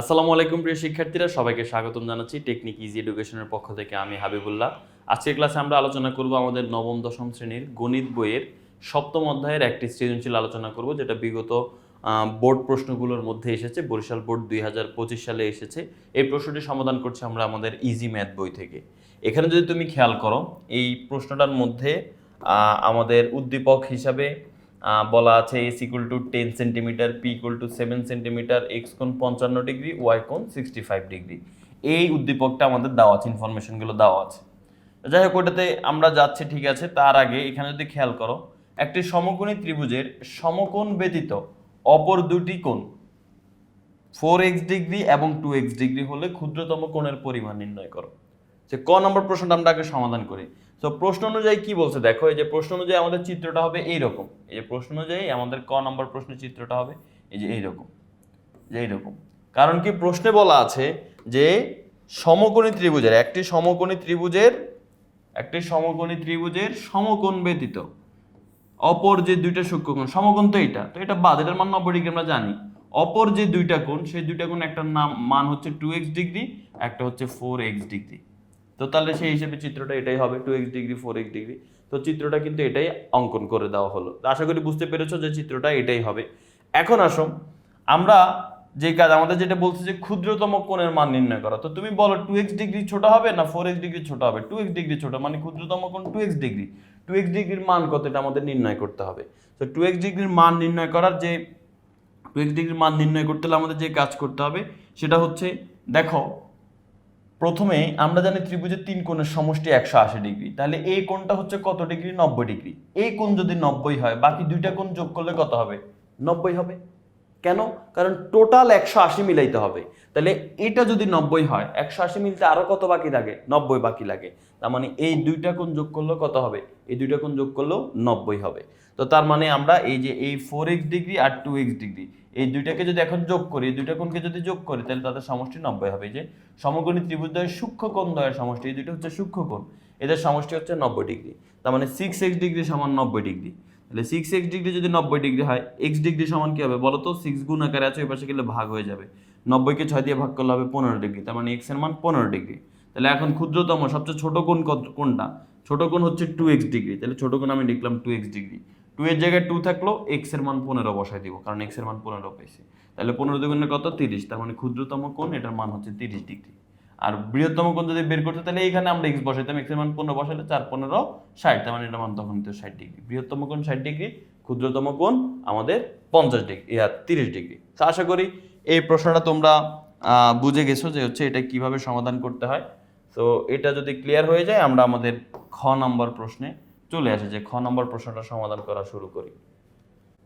আসসালামু আলাইকুম প্রিয় শিক্ষার্থীরা, সবাইকে স্বাগতম জানাচ্ছি টেকনিক ইজি এডুকেশনের পক্ষ থেকে আমি হাবিবুল্লাহ। আজকের ক্লাসে আমরা আলোচনা করব আমাদের নবম, দশম শ্রেণির গণিত বইয়ের সপ্তম অধ্যায়ের একটি সৃজনশীল আলোচনা করব, যেটা বিগত বোর্ড প্রশ্নগুলোর মধ্যে এসেছে, বরিশাল বোর্ড দুই হাজার পঁচিশ সালে এসেছে। এই প্রশ্নটি সমাধান করছি আমরা আমাদের ইজি ম্যাথ বই থেকে। এখানে যদি তুমি খেয়াল করো, এই প্রশ্নটার মধ্যে আমাদের উদ্দীপক হিসাবে বলা আছে S equal to ten centimetre P equal to seven centimetre X কোণ পঞ্চান্ন ডিগ্রি ওয়াই কোণ সিক্সটি ফাইভ ডিগ্রি। এই উদ্দীপকটা আমাদের দেওয়া আছে ইনফরমেশনগুলো দেওয়া আছে। যাই হোক, ওটাতে আমরা যাচ্ছি, ঠিক আছে? তার আগে এখানে যদি খেয়াল করো, একটি সমকোণী ত্রিভুজের সমকোণ ব্যতীত অপর দুটি কোণ ফোর এক্স ডিগ্রি এবং টু এক্স ডিগ্রি হলে ক্ষুদ্রতম কোণের পরিমাণ নির্ণয় করো। যে ক নম্বর প্রশ্নটা আমরা আগে সমাধান করি। তো প্রশ্ন অনুযায়ী কি বলছে? দেখো, এই যে প্রশ্ন অনুযায়ী আমাদের চিত্রটা হবে এইরকম। এই যে প্রশ্ন অনুযায়ী আমাদের ক নম্বর প্রশ্নের চিত্রটা হবে এই যে এইরকম। যে এইরকম। কারণ কি প্রশ্নে বলা আছে যে সমকোণী ত্রিভুজের, একটি সমকোণী ত্রিভুজের, একটি সমকোণী ত্রিভুজের সমকোণ ব্যতীত অপর যে দুইটা সূক্ষ্মকোণ, সমকোণ তো এটা তো এটা বাদ, এটার মান নব্বই ডিগ্রি আমরা জানি। অপর যে দুইটা কোণ, সেই দুইটা কোণ একটা নাম, মান হচ্ছে টু এক্স ডিগ্রি একটা হচ্ছে ফোর এক্স ডিগ্রি তো তাহলে সেই হিসেবে চিত্রটা এটাই হবে two X degree four X degree তো চিত্রটা কিন্তু এটাই অঙ্কন করে দেওয়া হলো। আশা করি বুঝতে পেরেছ যে চিত্রটা এটাই হবে। এখন আসো আমরা যে কাজ, আমাদের যেটা বলছে যে ক্ষুদ্রতম কোণের মান নির্ণয় করা। তো তুমি বলো টু এক্স ডিগ্রি ছোট হবে না ফোর এক্স ডিগ্রি ছোট হবে? টু এক্স ডিগ্রি ছোট মানে ক্ষুদ্রতম কোণ two X degree two X ডিগ্রির মান কত এটা আমাদের নির্ণয় করতে হবে? তো টু এক্স ডিগ্রির মান নির্ণয় করার যে টু এক্স ডিগ্রির মান নির্ণয় করতে হলে আমাদের যে কাজ করতে হবে, সেটা হচ্ছে, দেখো প্রথমে আমরা জানি ত্রিভুজের তিন কোণের সমষ্টি একশো আশি ডিগ্রি। তাহলে এই কোণটা হচ্ছে কত ডিগ্রি? নব্বই ডিগ্রি। এই কোণ যদি নব্বই হয়, বাকি দুইটা কোণ যোগ করলে কত হবে? নব্বই হবে। কেন? কারণ টোটাল একশো আশি মিলাইতে হবে। তাহলে এটা যদি নব্বই হয়, একশো আশি মিলতে আরও কত বাকি লাগে? নব্বই বাকি লাগে। তার মানে এই দুইটা কোণ যোগ করলেও কত হবে? এই দুইটা কোণ যোগ করলেও নব্বই হবে। তো তার মানে আমরা এই যে এই ফোর এক্স ডিগ্রি আর টু এক্স ডিগ্রি এই দুইটাকে যদি এখন যোগ করি, এই দুইটা কোণকে যদি যোগ করি, তাহলে তাদের সমষ্টি নব্বই হবে। যে সমকোণী ত্রিভুজদ্বয়ের সূক্ষ্ম কোণ দ্বয়ের সমষ্টি, এই দুইটা হচ্ছে সূক্ষ্ম কোণ। এদের সমষ্টি হচ্ছে নব্বই ডিগ্রি তার মানে সিক্স এক্স ডিগ্রি সমান নব্বই ডিগ্রি তাহলে সিক্স এক্স ডিগ্রি যদি নব্বই ডিগ্রি হয় এক্স ডিগ্রি সমান কী হবে? বলো তো সিক্স গুণ আকারে আছে, ওই পাশে গেলে ভাগ হয়ে যাবে। নব্বইকে ছয় দিয়ে ভাগ করলে হবে পনেরো ডিগ্রি, তার মানে এক্সের মান পনেরো ডিগ্রি। তাহলে এখন ক্ষুদ্রতম, সবচেয়ে ছোট কোণ কত কোনটা ছোট কোণ হচ্ছে টু এক্স ডিগ্রি, তাহলে ছোট কোণ আমি লিখলাম টু এক্স ডিগ্রি। টু এর জায়গায় টু থাকল এক্সের মান পনেরো বসাই দিব, কারণ এক্সের মান পনেরো পেয়েছি। তাহলে পনেরো দুগুণে কত? তিরিশ, তার মানে ক্ষুদ্রতম কোণ, এটার মান হচ্ছে তিরিশ ডিগ্রি। আর বৃহত্তম কোণ যদি বের করতে, তাহলে এইখানে আমরা এক্স বসাইতাম এক্সের মান পনেরো বসালে চার, পনেরো, ষাট, তার মানে এটার মান তখন তো ষাট ডিগ্রি। বৃহত্তম কোণ ষাট ডিগ্রি, ক্ষুদ্রতম কোণ আমাদের পঞ্চাশ ডিগ্রি, ইয়া তিরিশ ডিগ্রি। তো আশা করি এই প্রশ্নটা তোমরা বুঝে গেছো যে হচ্ছে এটা কীভাবে সমাধান করতে হয়। তো এটা যদি ক্লিয়ার হয়ে যায়, আমরা আমাদের খ নম্বর প্রশ্নে চলে আসে যে খ নম্বর প্রশ্নটা সমাধান করা শুরু করি।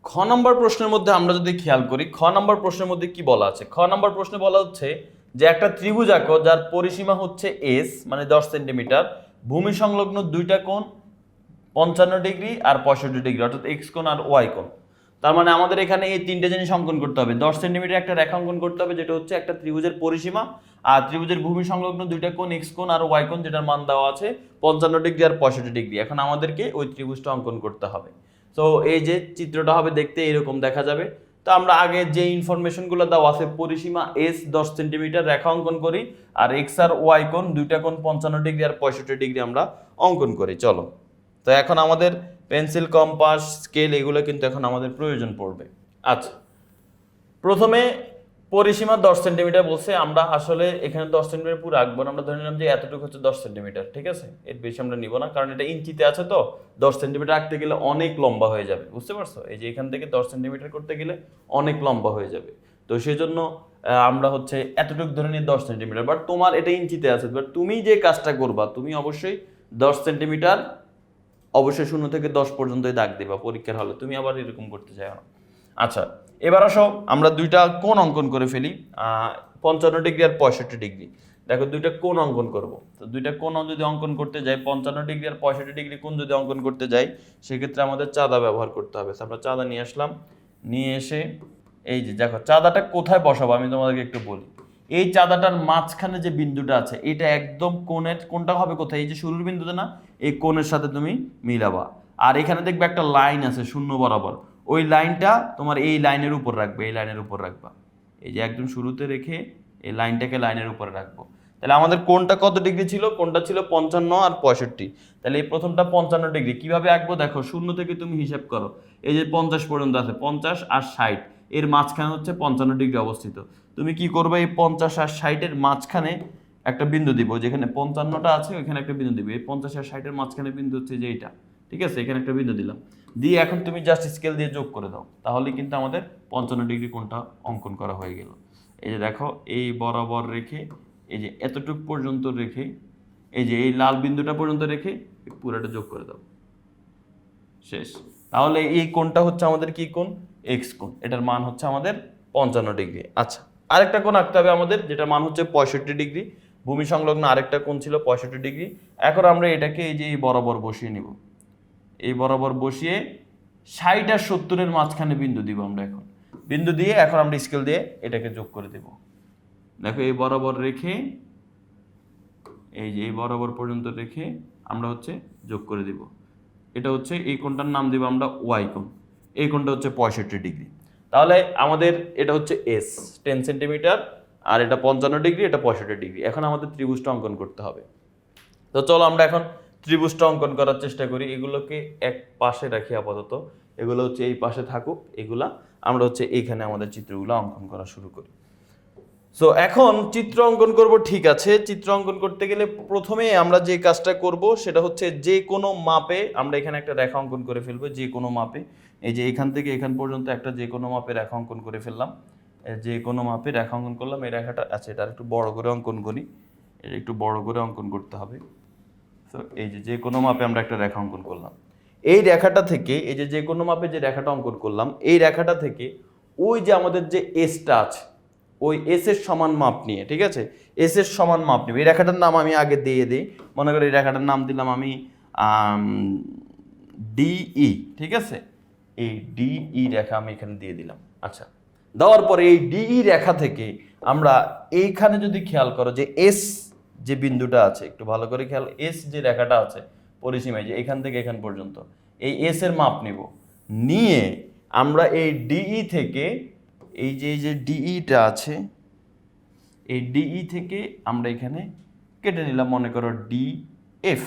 খ নম্বর প্রশ্নের মধ্যে আমরা যদি খেয়াল করি, খ নম্বর প্রশ্নের মধ্যে কি বলা আছে? খ নম্বর প্রশ্নে বলা হচ্ছে যে একটা ত্রিভুজ আঁকো যার পরিসীমা হচ্ছে এস মানে দশ সেন্টিমিটার, ভূমি সংলগ্ন দুইটা কোণ পঞ্চান্ন ডিগ্রি আর পঁয়ষট্টি ডিগ্রি, অর্থাৎ এক্স কোণ আর ওয়াই কোণ। তার মানে আমাদের এখানে এই তিনটে জিনিস অঙ্কন করতে হবে। দশ সেন্টিমিটার একটা রেখা অঙ্কন করতে হবে, যেটা হচ্ছে একটা ত্রিভুজের পরিসীমা, আর ত্রিভুজের ভূমি সংলগ্ন দুইটা কোণ এক্স কোণ আর ওয়াই কোণ যেটার মান দেওয়া আছে পঞ্চান্ন ডিগ্রি আর পঁয়ষট্টি ডিগ্রি। এখন আমাদেরকে ওই ত্রিভুজটা অঙ্কন করতে হবে। তো এই যে চিত্রটা হবে দেখতে এরকম দেখা যাবে। তো আমরা আগে যে ইনফরমেশনগুলো দেওয়া আছে, পরিসীমা এস দশ সেন্টিমিটার রেখা অঙ্কন করি, আর এক্স আর ওয়াই কোণ, দুইটা কোণ পঞ্চান্ন ডিগ্রি আর পঁয়ষট্টি ডিগ্রি আমরা অঙ্কন করি। চলো। তো এখন আমাদের পেন্সিল, কম্পাস, স্কেল এগুলো কিন্তু এখন আমাদের প্রয়োজন পড়বে। আচ্ছা প্রথমে পরিসীমা দশ সেন্টিমিটার বলছে, আমরা আসলে এখানে দশ সেন্টিমিটার পুরো আঁকবো আমরা ধরে নিলাম যে এতটুকু হচ্ছে দশ সেন্টিমিটার, ঠিক আছে? এর বেশি আমরা নিব না, কারণ এটা ইঞ্চিতে আছে তো, দশ সেন্টিমিটার আঁকতে গেলে অনেক লম্বা হয়ে যাবে, বুঝতে পারছ? এই যে এখান থেকে দশ সেন্টিমিটার করতে গেলে অনেক লম্বা হয়ে যাবে। তো সেই জন্য আমরা হচ্ছে এতটুকু ধরে নিই দশ সেন্টিমিটার বাট তোমার এটা ইঞ্চিতে আছে বাট তুমি যে কাজটা করবা, তুমি অবশ্যই দশ সেন্টিমিটার অবশ্যই শূন্য থেকে দশ পর্যন্তই দাগ দিবা পরীক্ষার হলে। তুমি আবার এরকম করতে চাও না। আচ্ছা এবার আসো, আমরা দুইটা কোন অঙ্কন করে ফেলি। পঞ্চান্ন ডিগ্রি আর পঁয়ষট্টি ডিগ্রি। দেখো, দুইটা কোন অঙ্কন করব। তো দুইটা কোন যদি অঙ্কন করতে যাই, পঞ্চান্ন ডিগ্রি আর পঁয়ষট্টি ডিগ্রি কোন যদি অঙ্কন করতে যাই, সেক্ষেত্রে আমাদের চাঁদা ব্যবহার করতে হবে। আমরা চাঁদা নিয়ে আসলাম। নিয়ে এসে, এই যে দেখো, চাঁদাটা কোথায় বসাবো? আমি তোমাদেরকে একটু বলি। এই চাঁদাটার মাঝখানে যে বিন্দুটা আছে, এটা একদম কোণের কোনটা হবে কোথায়? এই যে শুরুর বিন্দুতে না, এই কোণের সাথে তুমি মিলাবা। আর এখানে দেখবে একটা লাইন আছে শূন্য বরাবর। ওই লাইনটা তোমার এই লাইনের উপর রাখবে, এই লাইনের উপর রাখবা। এই যে একদম শুরুতে রেখে এই লাইনটাকে লাইনের উপরে রাখব। তাহলে আমাদের কোনটা কত ডিগ্রি ছিল? কোনটা ছিল পঞ্চান্ন আর পঁয়ষট্টি। তাহলে এই প্রথমটা পঞ্চান্ন ডিগ্রি। কীভাবে আঁকবো? দেখো, শূন্য থেকে তুমি হিসাব করো। এই যে পঞ্চাশ পর্যন্ত আছে, পঞ্চাশ আর ষাট। এর মাঝখানে হচ্ছে পঞ্চান্ন ডিগ্রি অবস্থিত। তুমি কি করবে? এই পঞ্চাশ আর ষাটের মাঝখানে একটা বিন্দু দিব, যেখানে পঞ্চান্নটা আছে, ওইখানে একটা বিন্দু দিবে। এই পঞ্চাশ আর ষাটের মাঝখানে বিন্দু হচ্ছে যে এইটা। ঠিক আছে? এখানে একটা বিন্দু দিলাম। দিয়ে এখন তুমি জাস্ট স্কেল দিয়ে যোগ করে দাও। তাহলে কিন্তু আমাদের পঞ্চান্ন ডিগ্রি কোনটা অঙ্কন করা হয়ে গেল। এই যে দেখো, এই বরাবর রেখে, এই যে এতটুক পর্যন্ত রেখে, এই যে এই লাল বিন্দুটা পর্যন্ত রেখে পুরোটা যোগ করে দাও। শেষ। তাহলে এই কোণটা হচ্ছে আমাদের কি কোণ? এক্স কোণ এটার মান হচ্ছে আমাদের পঞ্চান্ন ডিগ্রি। আচ্ছা আরেকটা কোণ আঁকতে হবে আমাদের, যেটার মান হচ্ছে পঁয়ষট্টি ডিগ্রি। ভূমি সংলগ্ন আরেকটা কোণ ছিল পঁয়ষট্টি ডিগ্রি। এখন আমরা এটাকে এই যে এই বরাবর বসিয়ে নিব। এই বরাবর বসিয়ে ষাট আর সত্তরের মাঝখানে বিন্দু দিব আমরা এখন। বিন্দু দিয়ে এখন আমরা স্কেল দিয়ে এটাকে যোগ করে দেব। দেখো, এই বরাবর রেখে, এই যে এই বরাবর পর্যন্ত রেখে আমরা হচ্ছে যোগ করে দিব। এটা হচ্ছে এই কোণটার নাম দিব আমরা ওয়াই কোণ। এই কোণটা হচ্ছে পঁয়ষট্টি ডিগ্রি। তাহলে আমাদের এটা হচ্ছে এস টেন সেন্টিমিটার আর এটা পঞ্চান্ন ডিগ্রি, এটা পঁয়ষট্টি ডিগ্রি। এখন আমাদের ত্রিভুজটা অঙ্কন করতে হবে। তো চলো আমরা এখন ত্রিভুজটা অঙ্কন করার চেষ্টা করি। এগুলোকে এক পাশে রাখি আপাতত। এগুলো হচ্ছে এই পাশে থাকুক, এগুলা। আমরা হচ্ছে এইখানে আমাদের চিত্রগুলো অঙ্কন করা শুরু করি। সো এখন চিত্র অঙ্কন করব ঠিক আছে। চিত্র অঙ্কন করতে গেলে প্রথমে আমরা যে কাজটা করব সেটা হচ্ছে যে কোনো মাপে আমরা এখানে একটা রেখা অঙ্কন করে ফেলব, যে কোনো মাপে। এই যে এখান থেকে এখান পর্যন্ত একটা যে কোনো মাপে রেখা অঙ্কন করে ফেললাম। যে কোনো মাপে রেখা অঙ্কন করলাম। এই রেখাটা আছে, এটা একটু বড় করে অঙ্কন করি। এটা একটু বড় করে অঙ্কন করতে হবে। তো এই যে যে কোনো মাপে আমরা একটা রেখা অঙ্কন করলাম। এই রেখাটা থেকে, এই যে যে কোনো মাপে যে রেখাটা অঙ্কন করলাম, এই রেখাটা থেকে ওই যে আমাদের যে এসটা আছে, ওই এস এর সমান মাপ নিয়ে, ঠিক আছে? এস এর সমান মাপ নিবে এই রেখাটার নাম আমি আগে দিয়ে দিই। মনে করি এই রেখাটার নাম দিলাম আমি ডিই ঠিক আছে? এই ডিই রেখা আমি এখানে দিয়ে দিলাম। আচ্ছা দেওয়ার পরে এই ডিই রেখা থেকে আমরা এইখানে যদি খেয়াল করো যে এস যে বিন্দুটা আছে, একটু ভালো করে খেয়াল এস যে রেখাটা আছে, পরিসীমায় যে এখান থেকে এখান পর্যন্ত, এই এস এর মাপ নিব। নিয়ে আমরা এই ডিই থেকে এই যে এই যে ডিইটা আছে, এই ডিই থেকে আমরা এখানে কেটে নিলাম, মনে করো ডি এফ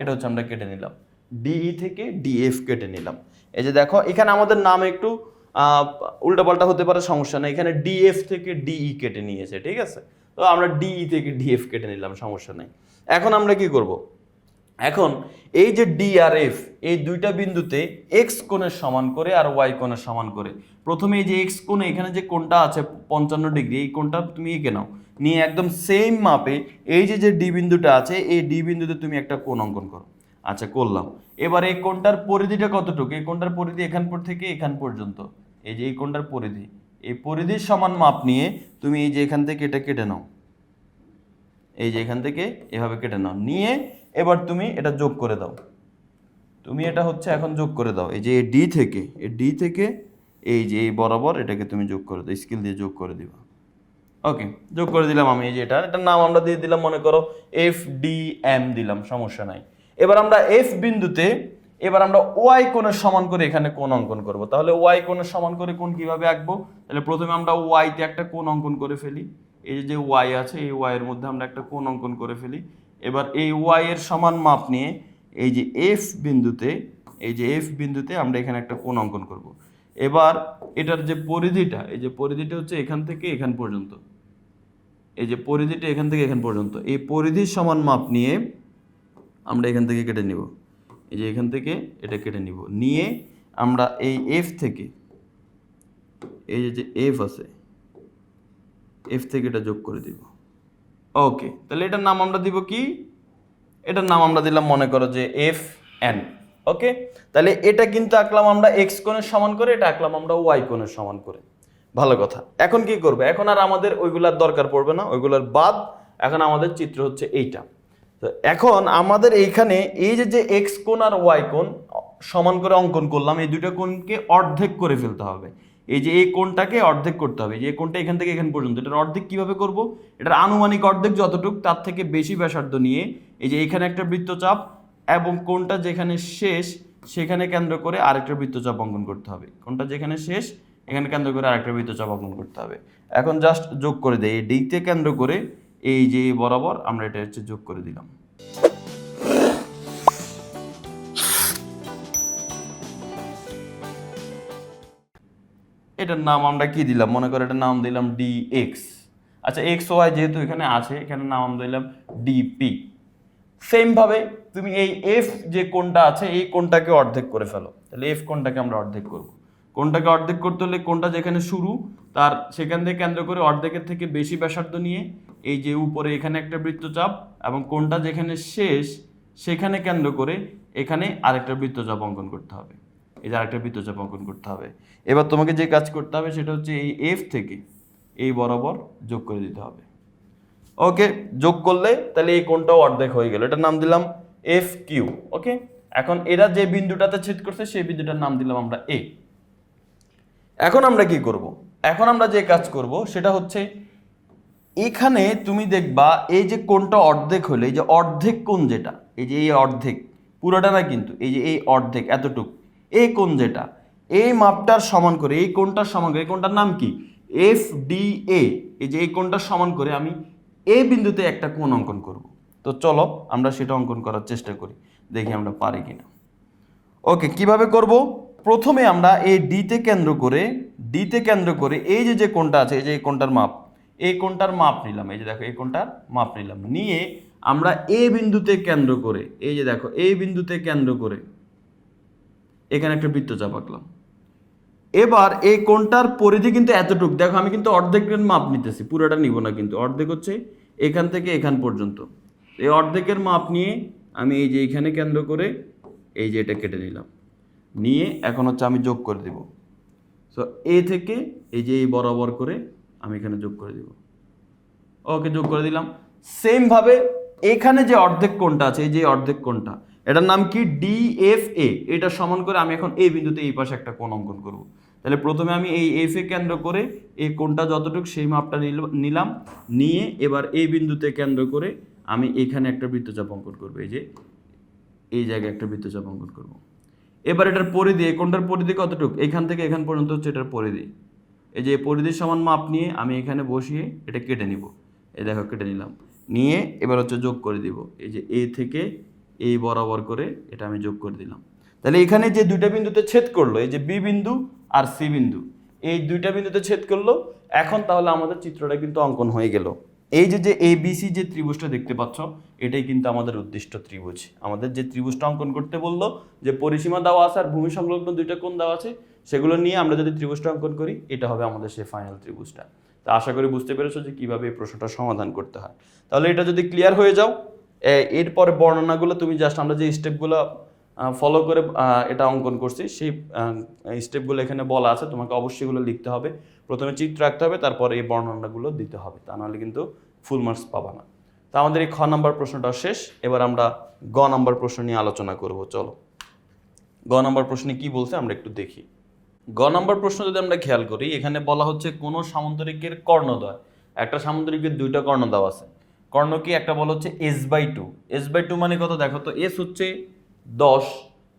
এটা হচ্ছে আমরা কেটে নিলাম। ডিই থেকে ডিএফ কেটে নিলাম। এই যে দেখো, এখানে আমাদের নাম একটু উল্টাপাল্টা হতে পারে, সমস্যা নেই। এখানে ডিএফ থেকে ডিই কেটে নিয়েছে, ঠিক আছে? তো আমরা ডিই থেকে ডিএফ কেটে নিলাম, সমস্যা নেই। এখন আমরা কি করব? এখন এই যে ডি আর এফ এই দুইটা বিন্দুতে এক্স কোণের সমান করে আর ওয়াই কোণের সমান করে। প্রথমে এই যে এক্স কোণে, এখানে যে কোণটা আছে, পঞ্চান্ন ডিগ্রি, এই কোণটা তুমি এঁকে নাও। নিয়ে একদম সেম মাপে এই যে যে ডি বিন্দুটা আছে, এই ডি বিন্দুতে তুমি একটা কোণ অঙ্কন করো। আচ্ছা করলাম। এবার এই কোণটার পরিধিটা কতটুকু? এই কোণটার পরিধি এখান থেকে এখান পর্যন্ত। এই যে এই কোণটার পরিধি, এই পরিধির সমান মাপ নিয়ে তুমি এই যে এখান থেকে এটা কেটে নাও। এই যে এখান থেকে এভাবে কেটে নাও। নিয়ে এবার তুমি এটা যোগ করে দাও। তুমি এটা হচ্ছে এখন যোগ করে দাও। এই যে এই ডি থেকে, এই ডি থেকে এই যে এই বরাবর এটাকে তুমি যোগ করে দাও। স্কিল দিয়ে যোগ করে দিবা। ওকে, যোগ করে দিলাম আমি এই যে এটা। এটার নাম আমরা দিয়ে দিলাম, মনে করো এফ ডি এম দিলাম, সমস্যা নাই। এবার আমরা এফ বিন্দুতে, এবার আমরা ওয়াই কোণের সমান করে এখানে কোণ অঙ্কন করব। তাহলে ওয়াই কোণের সমান করে কোণ কীভাবে আঁকবো? তাহলে প্রথমে আমরা ওয়াইতে একটা কোণ অঙ্কন করে ফেলি। এই যে ওয়াই আছে, এই ওয়াই এর মধ্যে আমরা একটা কোণ অঙ্কন করে ফেলি। এবার এই ওয়াই এর সমান মাপ নিয়ে এই যে এফ বিন্দুতে, এই যে এফ বিন্দুতে আমরা এখানে একটা কোণ অঙ্কন করব। এবার এটার যে পরিধিটা, এই যে পরিধিটা হচ্ছে এখান থেকে এখান পর্যন্ত। এই যে পরিধিটা এখান থেকে এখান পর্যন্ত। এই পরিধির সমান মাপ নিয়ে আমরা এখান থেকে কেটে নিব। এই যে এখান থেকে এটা কেটে নিব। নিয়ে আমরা এই এফ থেকে, এই যে এফ আছে এফ থেকে এটা যোগ করে দিব। ওকে তাহলে এটার নাম আমরা দিব কি? এটার নাম আমরা দিলাম, মনে করো যে এফ এন ওকে তাহলে এটা কিন্তু আঁকলাম আমরা এক্স কোণের সমান করে, এটা আঁকলাম আমরা ওয়াই কোণের সমান করে। ভালো কথা। এখন কি করবে? এখন আর আমাদের ওইগুলার দরকার পড়বে না, ওইগুলার বাদ এখন আমাদের চিত্র হচ্ছে এইটা। তো এখন আমাদের এইখানে এই যে যে এক্স কোণ আর ওয়াই কোণ সমান করে অঙ্কন করলাম, এই দুটো কোণকে অর্ধেক করে ফেলতে হবে। এই যে এই কোণটাকে অর্ধেক করতে হবে। যে কোণটা এখান থেকে এখান পর্যন্ত, এটার অর্ধেক কীভাবে করব? এটার আনুমানিক অর্ধেক যতটুক, তার থেকে বেশি ব্যাসার্ধ নিয়ে এই যে এখানে একটা বৃত্তচাপ এবং কোণটা যেখানে শেষ, সেখানে কেন্দ্র করে আরেকটা বৃত্তচাপ অঙ্কন করতে হবে। কোণটা যেখানে শেষ, এখানে কেন্দ্র করে আরেকটা বৃত্তচাপ অঙ্কন করতে হবে। এখন জাস্ট যোগ করে দেয় এই ডিতে কেন্দ্র করে এই যে বরাবর আমরা এটা হচ্ছে যোগ করে দিলাম। এটার নাম আমরা কি দিলাম? মনে করো এটার নাম দিলাম ডি এক্স আচ্ছা এক্স ওয়াই যেহেতু এখানে আছে, এখানে নাম আমরা দিলাম ডিপি সেমভাবে তুমি এই এফ যে কোনটা আছে, এই কোনটাকে অর্ধেক করে ফেলো। তাহলে এফ কোনটাকে আমরা অর্ধেক করব। কোনটাকে অর্ধেক করতে হলে কোনটা যেখানে শুরু, তার সেখান থেকে কেন্দ্র করে অর্ধেকের থেকে বেশি ব্যাসার্ধ নিয়ে এই যে উপরে এখানে একটা বৃত্তচাপ এবং কোনটা যেখানে শেষ, সেখানে কেন্দ্র করে এখানে আরেকটা বৃত্তচাপ অঙ্কন করতে হবে। এই যে আরেকটা বৃত্তচাপ অঙ্কন করতে হবে। এবার তোমাকে যে কাজ করতে হবে সেটা হচ্ছে এই এফ থেকে এই বরাবর যোগ করে দিতে হবে। ওকে, যোগ করলে তাহলে এই কোণটাও অর্ধেক হয়ে গেল। এটার নাম দিলাম এফ কিউ ওকে? এখন এরা যে বিন্দুটাতে ছেদ করছে, সেই বিন্দুটার নাম দিলাম আমরা এ এখন আমরা কি করব? এখন আমরা যে কাজ করব সেটা হচ্ছে এখানে তুমি দেখবা এই যে কোনটা অর্ধেক হলো, এই যে অর্ধেক কোন যেটা, এই যে এই অর্ধেক, পুরোটা না কিন্তু, এই যে এই অর্ধেক এতটুক, এই কোন যেটা, এই মাপটার সমান করে, এই কোনটার সমান করে, এই কোনটার নাম কি? এফ ডি এ এই যে এই কোণটার সমান করে আমি এই বিন্দুতে একটা কোণ অঙ্কন করব। তো চলো আমরা সেটা অঙ্কন করার চেষ্টা করি, দেখি আমরা পারি কিনা। ওকে, কীভাবে করব? প্রথমে আমরা এই ডিতে কেন্দ্র করে ডিতে কেন্দ্র করে এই যে যে কোনটা আছে, এই যে এই কোণটার মাপ, এই কোনটার মাপ নিলাম। এই যে দেখো, এই কোনটার মাপ নিলাম। নিয়ে আমরা এ বিন্দুতে কেন্দ্র করে, এই যে দেখো এই বিন্দুতে কেন্দ্র করে এখানে একটা বৃত্তচাপ আঁকলাম এবার এই কোনটার পরিধি কিন্তু এতটুক। দেখো, আমি কিন্তু অর্ধেকের মাপ নিতেছি, পুরোটা নিব না কিন্তু। অর্ধেক হচ্ছে এখান থেকে এখান পর্যন্ত। এই অর্ধেকের মাপ নিয়ে আমি এই যে এখানে কেন্দ্র করে এই যে এটা কেটে নিলাম। নিয়ে এখন হচ্ছে আমি যোগ করে দিব। সো এ থেকে এই যে এই বরাবর করে আমি এখানে যোগ করে দিব। ওকে যোগ করে দিলাম। সেমভাবে এখানে যে অর্ধেক কোণটা আছে, এই যে অর্ধেক কোণটা, এটার নাম কি? ডি এফ এ এটা সমান করে আমি এখন এই বিন্দুতে এই পাশে একটা কোণ অঙ্কন করব। তাহলে প্রথমে আমি এই এফ এ কেন্দ্র করে এই কোণটা যতটুকু সেই মাপটা নিল- নিলাম, নিয়ে এবার এই বিন্দুতে কেন্দ্র করে আমি এখানে একটা বৃত্তচাপ অঙ্কন করব। এই যে, এই জায়গায় একটা বৃত্তচাপ অঙ্কন করব। এবার এটার পরিধি, এই কোণটার পরিধি কতটুকু? এখান থেকে এখান পর্যন্ত হচ্ছে এটার পরিধি। এই যে পরিধির সমান মাপ নিয়ে আমি এখানে বসিয়ে এটা কেটে নিব। এই দেখো, কেটে নিলাম। নিয়ে এবার হচ্ছে যোগ করে দিব। এই যে এ থেকে এই বরাবর করে এটা আমি যোগ করে দিলাম। তাহলে এখানে যে দুইটা বিন্দুতে ছেদ করল, এই যে বি বিন্দু আর সি বিন্দু, এই দুইটা বিন্দুতে ছেদ করল, এখন তাহলে আমাদের চিত্রটা কিন্তু অঙ্কন হয়ে গেল। এই যে যে এ বি যে ত্রিভুজটা দেখতে পাচ্ছ, এটাই কিন্তু আমাদের উদ্দিষ্ট ত্রিভুজ। আমাদের যে ত্রিভুজটা অঙ্কন করতে বলল, যে পরিসীমা দেওয়া আছে আর ভূমি সংলগ্ন দুইটা কোণ দেওয়া আছে, সেগুলো নিয়ে আমরা যদি ত্রিভুজটা অঙ্কন করি, এটা হবে আমাদের সেই ফাইনাল ত্রিভুজটা। তা আশা করি বুঝতে পেরেছ যে কীভাবে এই প্রশ্নটা সমাধান করতে হয়। তাহলে এটা যদি ক্লিয়ার হয়ে যাও এরপরে বর্ণনাগুলো তুমি জাস্ট আমরা যে স্টেপগুলো ফলো করে এটা অঙ্কন করছি, সেই স্টেপগুলো এখানে বলা আছে, তোমাকে অবশ্যই এগুলো লিখতে হবে। প্রথমে চিত্র রাখতে হবে, তারপরে এই বর্ণনাগুলো দিতে হবে, তা নাহলে কিন্তু ফুল মার্কস পাবা না। তা আমাদের এই খ নাম্বার প্রশ্নটা শেষ, এবার আমরা গ নাম্বার প্রশ্ন নিয়ে আলোচনা করব, চলো। গ নাম্বার প্রশ্নে কি বলছে আমরা একটু দেখি। গ নাম্বার প্রশ্ন যদি আমরা খেয়াল করি, এখানে বলা হচ্ছে কোন সামুদ্রিকের কর্ণদ্বয়। একটা সামুদ্রিকের দুইটা কর্ণ দেওয়া আছে। কর্ণ কি, একটা বলা হচ্ছে S by two S by two মানে কত? দেখো তো এস হচ্ছে দশ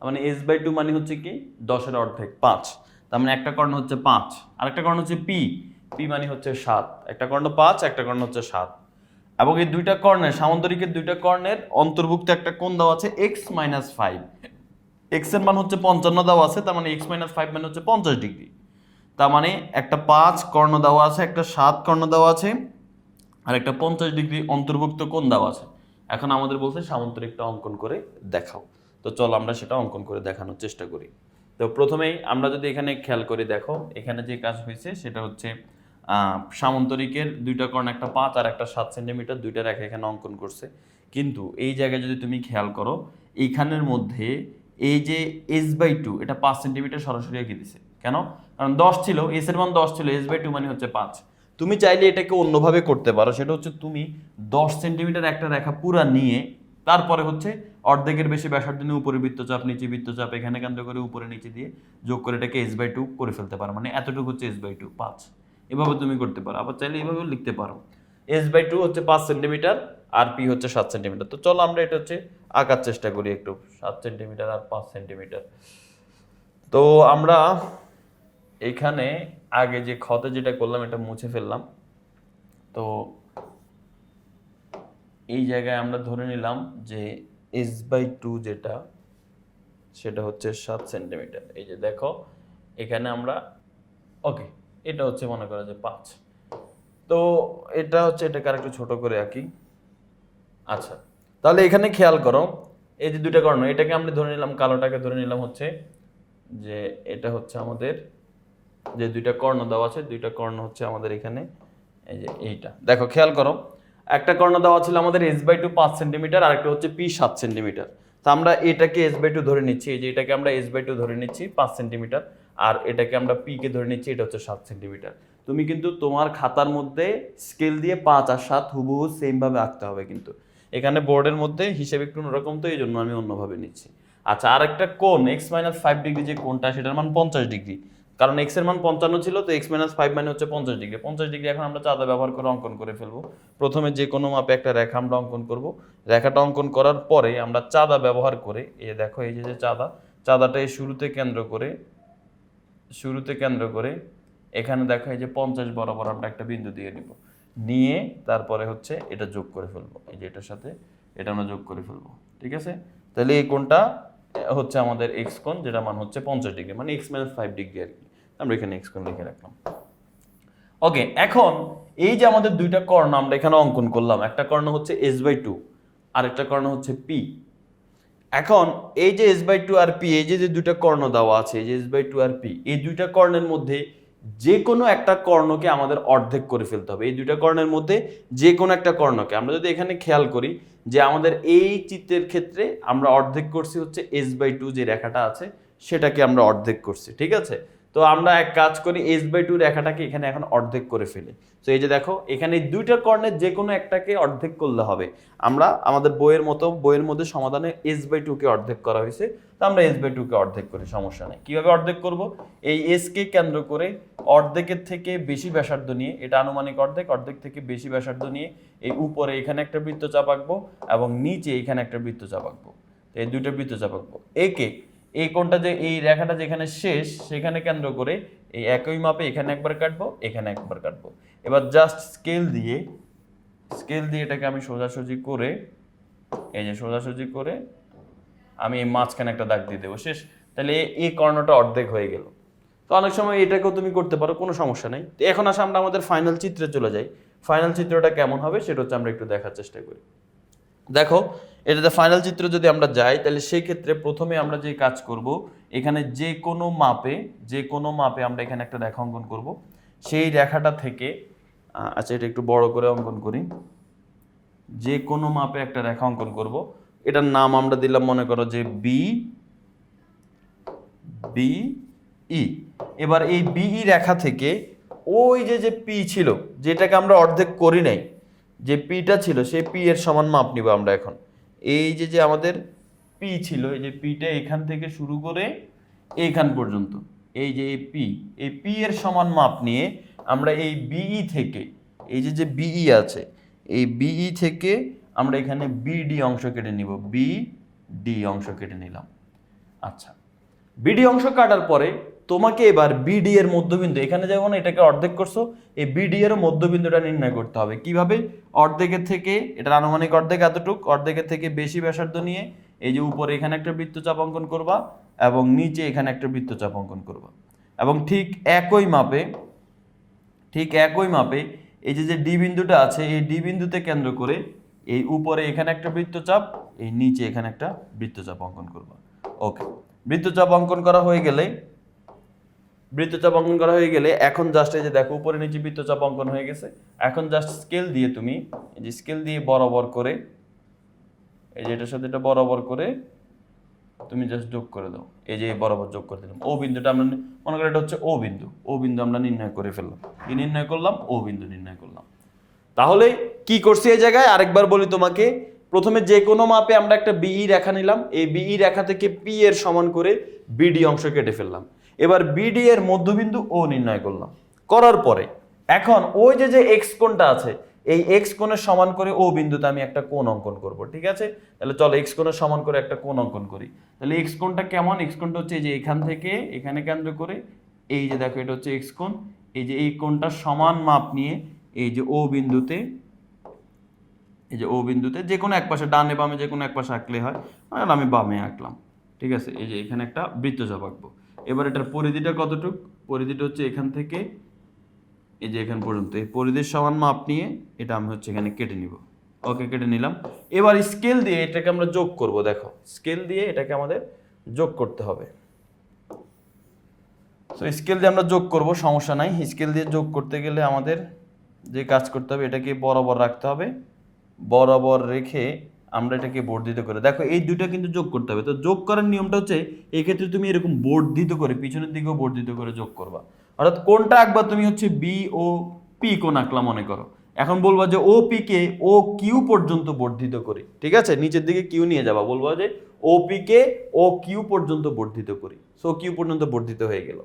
মানে এস বাই টু মানে হচ্ছে কি? দশের অর্ধেক, পাঁচ। তার মানে একটা কর্ণ হচ্ছে পাঁচ, আরেকটা কর্ণ হচ্ছে পি পি মানে হচ্ছে সাত, একটা কর্ণ পাঁচ, একটা কর্ণ হচ্ছে সাত। এবং এই দুইটা কর্ণের, সামুদ্রিকের দুইটা কর্ণের অন্তর্ভুক্ত একটা কোণ দেওয়া আছে এক্স মাইনাস ফাইভ এক্সের মান হচ্ছে পঞ্চান্ন দেওয়া আছে, তার মানে এক্স মাইনাস ফাইভ মানে হচ্ছে পঞ্চাশ ডিগ্রি। তার মানে একটা পাঁচ কর্ণ দেওয়া আছে, একটা সাত কর্ণ দেওয়া আছে, আর একটা পঞ্চাশ ডিগ্রি অন্তর্ভুক্ত কোণ দেওয়া আছে। এখন আমাদের বলছে সামুদ্রিকটা অঙ্কন করে দেখাও। তো চল আমরা সেটা অঙ্কন করে দেখানোর চেষ্টা করি। তো প্রথমেই আমরা যদি এখানে খেয়াল করে, দেখো, এখানে যে কাজ হয়েছে সেটা হচ্ছে সামন্তরিকের দুইটা কর্ণ, একটা পাঁচ আর একটা সাত সেন্টিমিটার, দুইটা রেখা এখানে অঙ্কন করছে। কিন্তু এই জায়গায় যদি তুমি খেয়াল করো এইখানের মধ্যে এই যে এস বাই টু এটা পাঁচ সেন্টিমিটার সরাসরি এঁকে দিছে। কেন? কারণ দশ ছিল এস এর মান দশ ছিল এস বাই টু মানে হচ্ছে পাঁচ। তুমি চাইলে এটাকে অন্যভাবে করতে পারো, সেটা হচ্ছে তুমি দশ সেন্টিমিটার একটা রেখা পুরা নিয়ে, তারপরে হচ্ছে অর্ধেকের বেশি ব্যাসার্ধ নিয়ে উপরে বৃত্তচাপ, নিচে বৃত্তচাপ, এখানে কেন্দ্র করে উপরে নিচে দিয়ে যোগ করে এটাকে এস বাই টু করে ফেলতে পারো। মানে এতটুকু হচ্ছে এস বাই টু পাঁচ। এভাবে তুমি করতে পারো। আবার চাইলে এভাবেও লিখতে পারো। এস বাই টু হচ্ছে পাঁচ সেন্টিমিটার আর পি হচ্ছে সাত সেন্টিমিটার তো চলো আমরা এটা হচ্ছে আঁকার চেষ্টা করি একটু। সাত সেন্টিমিটার আর পাঁচ সেন্টিমিটার তো আমরা এখানে আগে যে ক্ষতে যেটা করলাম, এটা মুছে ফেললাম। তো এই জায়গায় আমরা ধরে নিলাম যে এস বাই টু যেটা, সেটা হচ্ছে সাত সেন্টিমিটার এই যে দেখো, এখানে আমরা ওকে এটা হচ্ছে মনে করা যে পাঁচ। তো এটা হচ্ছে, এটাকে আরেকটু ছোট করে আঁকি। আচ্ছা তাহলে এখানে খেয়াল করো, এই যে দুইটা কর্ণ, এটাকে আমরা ধরে নিলাম, কালোটাকে ধরে নিলাম হচ্ছে যে এটা হচ্ছে আমাদের, যে দুইটা কর্ণ দেওয়া আছে, দুইটা কর্ণ হচ্ছে আমাদের এখানে, এই যে এইটা। দেখো, খেয়াল করো একটা কর্ণ দেওয়া ছিল আমাদের এস বাই টু পাঁচ সেন্টিমিটার আর একটা হচ্ছে পি সাত সেন্টিমিটার তো আমরা এটাকে এস বাই টু ধরে নিচ্ছি, এই যে এটাকে আমরা এস বাই টু ধরে নিচ্ছি পাঁচ সেন্টিমিটার আর এটাকে আমরা পি কে ধরে নিচ্ছি, এটা হচ্ছে সাত সেন্টিমিটার তুমি কিন্তু তোমার খাতার মধ্যে স্কেল দিয়ে পাঁচ আর সাত হুবহু সেম ভাবে আঁকতে হবে কিন্তু। এখানে বোর্ডের মধ্যে হিসেবে একটু অন্যরকম তো এই জন্য আমি অন্যভাবে নিচ্ছি। আচ্ছা আর একটা কোণ এক্স মাইনাস ফাইভ ডিগ্রি যে কোণটা, সেটার মান পঞ্চাশ ডিগ্রি কারণ এক্সের মান পঞ্চান্ন ছিল তো এক্স মাইনাস ফাইভ মানে হচ্ছে পঞ্চাশ ডিগ্রি পঞ্চাশ ডিগ্রি এখন আমরা চাঁদা ব্যবহার করে অঙ্কন করে ফেলব। প্রথমে যে কোনো মাপে একটা রেখা আমরা অঙ্কন করব। রেখাটা অঙ্কন করার পরে আমরা চাঁদা ব্যবহার করে এই দেখো এই যে যে চাঁদা চাঁদাটা এই শুরুতে কেন্দ্র করে শুরুতে কেন্দ্র করে এখানে দেখো এই যে পঞ্চাশ বরাবর আমরা একটা বিন্দু দিয়ে নিব। নিয়ে তারপরে হচ্ছে এটা যোগ করে ফেলব। এই যে এটার সাথে এটা আমরা যোগ করে ফেলব। ঠিক আছে? তাহলে এই আহ, হচ্ছে আমাদের এক্স কোণ যেটা মান হচ্ছে পঞ্চাশ ডিগ্রি মানে এক্স মাইনাস ফাইভ ডিগ্রি আর কি। আমরা এখানে এক্স কোণ লিখে রাখলাম। ওকে এখন এই যে আমাদের দুইটা কর্ণ আমরা এখানে অঙ্কন করলাম, একটা কর্ণ হচ্ছে এস বাই টু আরেকটা কর্ণ হচ্ছে পি এখন এই যে এস বাই টু আর পি এই যে যে দুইটা কর্ণ দেওয়া আছে, এই যে এস বাই টু আর পি এই দুইটা কর্ণের মধ্যে যে কোনো একটা কর্ণকে আমাদের অর্ধেক করে ফেলতে হবে। এই দুইটা কর্ণের মধ্যে যে কোনো একটা কর্ণকে। আমরা যদি এখানে খেয়াল করি যে আমাদের এই চিত্রের ক্ষেত্রে আমরা অর্ধেক করছি হচ্ছে এস বাই টু যে রেখাটা আছে, সেটাকে আমরা অর্ধেক করছি, ঠিক আছে? তো আমরা এক কাজ করি এস বাই টু রেখাটাকে এখানে এখন অর্ধেক করে ফেলি। তো এই যে দেখো, এখানে দুইটা কর্ণের যে কোনো একটাকে অর্ধেক করলে হবে। আমরা আমাদের বইয়ের মতো, বইয়ের মধ্যে সমাধানে এস বাই টুকে অর্ধেক করা হয়েছে। তো আমরা এস বাই টুকে অর্ধেক করি, সমস্যা নেই। কীভাবে অর্ধেক করব? এই এসকে কেন্দ্র করে অর্ধেকের থেকে বেশি ব্যাসার্ধ নিয়ে, এটা আনুমানিক অর্ধেক অর্ধেক থেকে বেশি ব্যাসার্ধ নিয়ে এই উপরে এখানে একটা বৃত্তচাপ আঁকবো এবং নিচে এখানে একটা বৃত্তচাপ আঁকবো। এই দুইটা বৃত্তচাপ আঁকবো। একে এই কোণটা যে, এই রেখাটা যেখানে শেষ, সেখানে কেন্দ্র করে এই একই মাপে এখানে একবার কাটবো, এখানে একবার কাটবো। এবার জাস্ট স্কেল দিয়ে স্কেল দিয়ে এটাকে আমি সোজাসুজি করে, এই যে সোজাসুজি করে আমি এই মাঝখানে একটা দাগ দিয়ে দেবো, শেষ। তাহলে এই কর্ণটা অর্ধেক হয়ে গেল। তো অনেক সময় এটাকেও তুমি করতে পারো, কোনো সমস্যা নেই। তো এখন আসে আমরা আমাদের ফাইনাল চিত্রে চলে যাই। ফাইনাল চিত্রটা কেমন হবে সেটা হচ্ছে আমরা একটু দেখার চেষ্টা করি। দেখো এটাতে ফাইনাল চিত্র যদি আমরা যাই, তাহলে সেই ক্ষেত্রে প্রথমে আমরা যে কাজ করব, এখানে যে কোনো মাপে, যে কোনো মাপে আমরা এখানে একটা রেখা অঙ্কন করব। সেই রেখাটা থেকে আচ্ছা এটা একটু বড় করে অঙ্কন করি। যে কোনো মাপে একটা রেখা অঙ্কন করব। এটার নাম আমরা দিলাম, মনে করো যে বি বি ই এবার এই বিই রেখা থেকে ওই যে যে পি ছিল, যেটাকে আমরা অর্ধেক করি নাই, যে পিটা ছিল, সেই পি এর সমান মাপ নিব আমরা এখন। এই যে যে আমাদের পি ছিল, এই যে পিটা এখান থেকে শুরু করে এইখান পর্যন্ত। এই যে এই পি এই পি এর সমান মাপ নিয়ে আমরা এই বিই থেকে, এই যে যে বিই আছে, এই বিই থেকে আমরা এখানে বিডি অংশ কেটে নিব। বি ডি অংশ কেটে নিলাম। আচ্ছা বিডি অংশ কাটার পরে তোমাকে এবার বিডি এর মধ্যবিন্দু, এখানে যেমন এটাকে অর্ধেক করছ, এই বিডি এর মধ্যবিন্দুটা নির্ণয় করতে হবে। কীভাবে? অর্ধেকের থেকে এটার আনুমানিক অর্ধেক এতটুক, অর্ধেকের থেকে বেশি ব্যাসার্ধ নিয়ে এই যে উপরে এখানে একটা বৃত্তচাপ অঙ্কন করবা এবং নিচে এখানে একটা বৃত্তচাপ অঙ্কন করবা। এবং ঠিক একই মাপে, ঠিক একই মাপে এই যে যে ডি বিন্দুটা আছে, এই ডি বিন্দুতে কেন্দ্র করে এই উপরে এখানে একটা বৃত্তচাপ, এই নিচে এখানে একটা বৃত্তচাপ অঙ্কন করবা। ওকে, বৃত্তচাপ অঙ্কন করা হয়ে গেলে বৃত্তচাপ অঙ্কন করা হয়ে গেলে এখন জাস্ট এই যে দেখো, উপরে নিচে বৃত্তচাপ অঙ্কন হয়ে গেছে। এখন জাস্ট স্কেল দিয়ে তুমি, এই যে স্কেল দিয়ে বরাবর করে, এই যে এটার সাথে এটা বরাবর করে তুমি জাস্ট যোগ করে দাও। এই যে বরাবর যোগ করে দিলাম। ও বিন্দুটা আমরা মনে করি এটা হচ্ছে ও বিন্দু। ও বিন্দু আমরা নির্ণয় করে ফেললাম। কি নির্ণয় করলাম? ও বিন্দু নির্ণয় করলাম। তাহলে কি করছি এই জায়গায়? আরেকবার বলি তোমাকে, প্রথমে যে কোনো মাপে আমরা একটা বিই রেখা নিলাম। এই বিই রেখা থেকে পি এর সমান করে বিডি অংশ কেটে ফেললাম। এবার বিডি এর মধ্যবিন্দু ও নির্ণয় করলাম। করার পরে, এখন ওই যে যে এক্স কোণটা আছে, এই এক্স কোণের সমান করে ও বিন্দুতে আমি একটা কোণ অঙ্কন করব, ঠিক আছে? তাহলে চলো এক্স কোণের সমান করে একটা কোণ অঙ্কন করি। তাহলে এক্স কোণটা কেমন? এক্স কোণটা হচ্ছে এই যে এখান থেকে, এখানে কেন্দ্র করে, এই যে দেখো এটা হচ্ছে এক্স কোণ, এই যে এই কোণটা সমান মাপ নিয়ে এই যে ও বিন্দুতে, এই যে ও বিন্দুতে যে কোনো এক পাশে, ডানে বামে যে কোনো এক পাশে আঁকলে হয় আমি বামে আঁকলাম, ঠিক আছে? এই যে এখানে একটা বৃত্তচাপ আঁকবো। এবার এটার পরিধিটা কতটুক? পরিধিটা হচ্ছে এখান থেকে এই যে এখান পর্যন্ত। এই পরিধির সমান মাপ নিয়ে এটা আমি হচ্ছে এখানে কেটে নিব। ওকে, কেটে নিলাম। এবার স্কেল দিয়ে এটাকে আমরা যোগ করব, দেখো। স্কেল দিয়ে এটাকে আমাদের যোগ করতে হবে। তো স্কেল দিয়ে আমরা যোগ করব, সমস্যা নাই। স্কেল দিয়ে যোগ করতে গেলে আমাদের যে কাজ করতে হবে, এটাকে বরাবর রাখতে হবে। বরাবর রেখে আমরা এটাকে বর্ধিত করে। দেখো, এই দুইটা কিন্তু যোগ করতে হবে। তো যোগ করার নিয়মটা হচ্ছে এই ক্ষেত্রে তুমি এরকম বর্ধিত করে, পিছনের দিকেও বর্ধিত করে যোগ করবা। অর্থাৎ কোনটা আঁকবা, তুমি হচ্ছে বি ও পি কোন আঁকলা মনে করো। এখন বলবা যে O P K O Q পর্যন্ত বর্ধিত করি। ঠিক আছে? নিচের দিকে কিউ নিয়ে যাবা। বলবা যে O P K O Q পর্যন্ত বর্ধিত করি। সো কিউ পর্যন্ত বর্ধিত হয়ে গেল।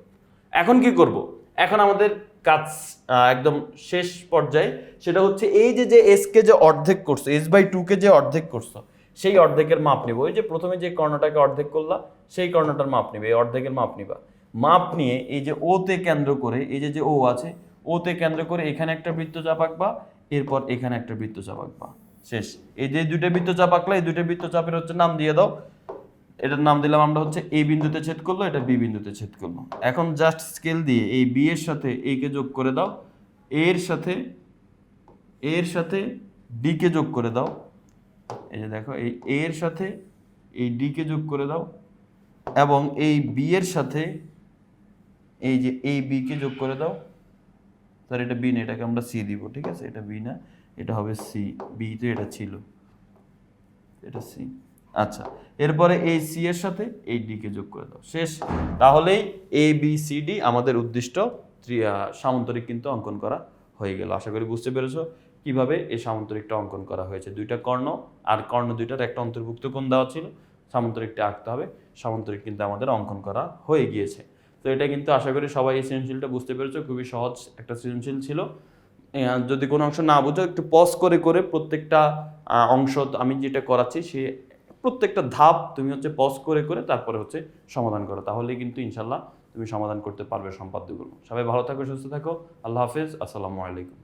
এখন কি করব? এখন আমাদের কাজ একদম শেষ পর্যায়ে, সেটা হচ্ছে এই যে যে এসকে যে অর্ধেক করছ এস বাই টুকে যে অর্ধেক করছ, সেই অর্ধেকের মাপ নিব। ওই যে প্রথমে যে কর্ণটাকে অর্ধেক করলা, সেই কর্ণটার মাপ নিবে, এই অর্ধেকের মাপ নিবা। মাপ নিয়ে এই যে ওতে কেন্দ্র করে, এই যে যে ও আছে ওতে কেন্দ্র করে এখানে একটা বৃত্তচাপ আঁকবা, এরপর এখানে একটা বৃত্ত বৃত্তচাপ আঁকবা। শেষ। এই যে দুইটা বৃত্তচাপ আঁকলা, এই দুইটা বৃত্তচাপের হচ্ছে নাম দিয়ে দাও এটার নাম দিলাম আমরা হচ্ছে এ বিন্দুতে ছেদ করল, এটা বি বিন্দুতে ছেদ করল। এখন জাস্ট স্কেল দিয়ে এই বি এর সাথে কে যোগ করে দাও, এর সাথে এর সাথে ডি কে যোগ করে দাও। এই যে দেখো, এই এর সাথে এই ডি কে যোগ করে দাও এবং এই বি এর সাথে এই যে এই বি কে যোগ করে দাও। স্যার এটা বি না, এটাকে আমরা সি দিব, ঠিক আছে? এটা বি না, এটা হবে সি, বি তো এটা ছিল। এটা সি। আচ্ছা এরপরে এই সি এর সাথে এই ডি কে যোগ করে দাও। শেষ। তাহলেই এ বি সি ডি আমাদের উদ্দিষ্ট সামান্তরিক কিন্তু অঙ্কন করা হয়ে গেল। আশা করি বুঝতে পেরেছ কীভাবে এই সামান্তরিকটা অঙ্কন করা হয়েছে। দুইটা কর্ণ, আর কর্ণ দুইটার একটা অন্তর্ভুক্ত কোণ দেওয়া ছিল। সামান্তরিকটা আঁকতে হবে। সামান্তরিক কিন্তু আমাদের অঙ্কন করা হয়ে গিয়েছে। তো এটা কিন্তু আশা করি সবাই এই সৃজনশীলটা বুঝতে পেরেছ। খুবই সহজ একটা সৃজনশীল ছিল। যদি কোনো অংশ না বুঝো, একটু পজ করে করে প্রত্যেকটা অংশ আমি যেটা করাচ্ছি, সে প্রত্যেকটা ধাপ তুমি হচ্ছে পজ করে করে তারপরে হচ্ছে সমাধান করো। তাহলে কিন্তু ইনশাল্লাহ তুমি সমাধান করতে পারবে সম্পাদ্যগুলো সবাই ভালো থাকো, সুস্থ থাকো। আল্লাহ হাফিজ। আসসালামু আলাইকুম।